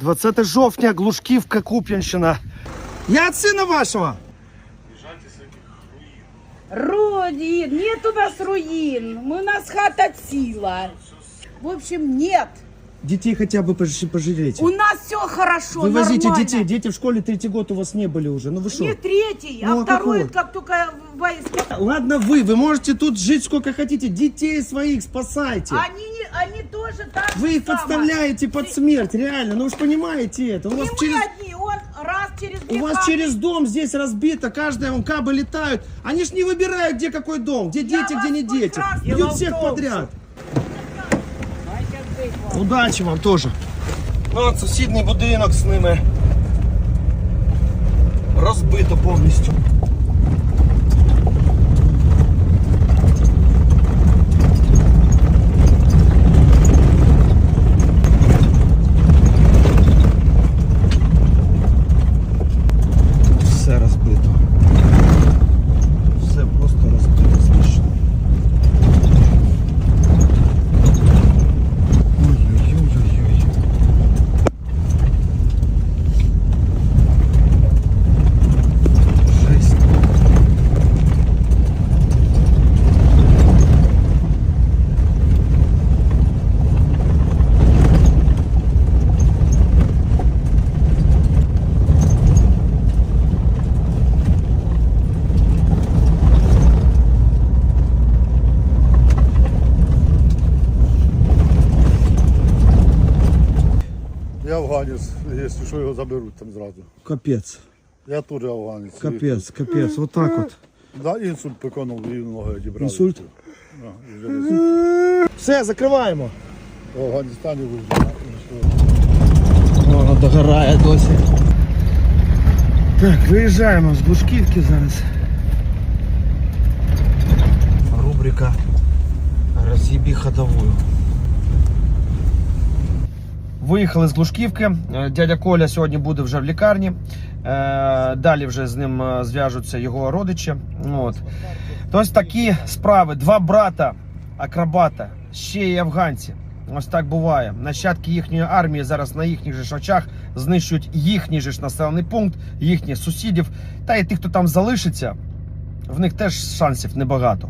20 жовтня, Глушківка, Куп'янщина. Я сина вашого. Руин, нет у нас руин. Мы, у нас хата ціла. В общем, нет. Детей хотя бы пож- пожалейте. У нас все хорошо, Вывозите нормально. детей. Дети в школе третий год у вас не были уже. Ну вы что? Не третий, Ну, а а второй, как только войска. Ладно вы, вы можете тут жить сколько хотите. Детей своих спасайте. Они, не, они тоже так Вы их само. подставляете под смерть, реально. Ну вы же понимаете это. У Не вас мы через... одни, он раз через У две вас хаты. через дом здесь разбито, каждая вон кабы летают. Они ж не выбирают, где какой дом, где дети, вас где не дети. прекрасно Бьют всех подряд. Удачі вам теж. Ну, от сусідній будинок з ними. Розбито повністю. Все розбито. Все просто розбито знищено. Ой-ой-ой-ой-ой. Жесть. Я афганець, якщо що його заберуть там зразу. Капець, Я теж афганець. капець, капець. Вот так от. Да, інсульт виконав і ноги одібрали. Інсульт? Да, і вже десь Все, закриваємо. В Афганістані вижив. Воно догорає досі. Так, виїжджаємо з Глушківки зараз. Рубрика Роз'їбі ходовую. Виїхали з Глушківки. Е, Дядя Коля сьогодні буде вже в лікарні. Е, Далі вже з ним е, зв'яжуться його родичі. От. Ось такі справи. Два брата акробата, ще й афганці. Ось так буває. Нащадки їхньої армії зараз на їхніх же ж очах знищують їхній же ж населений пункт, їхніх сусідів. Та й тих, хто там залишиться, в них теж шансів небагато.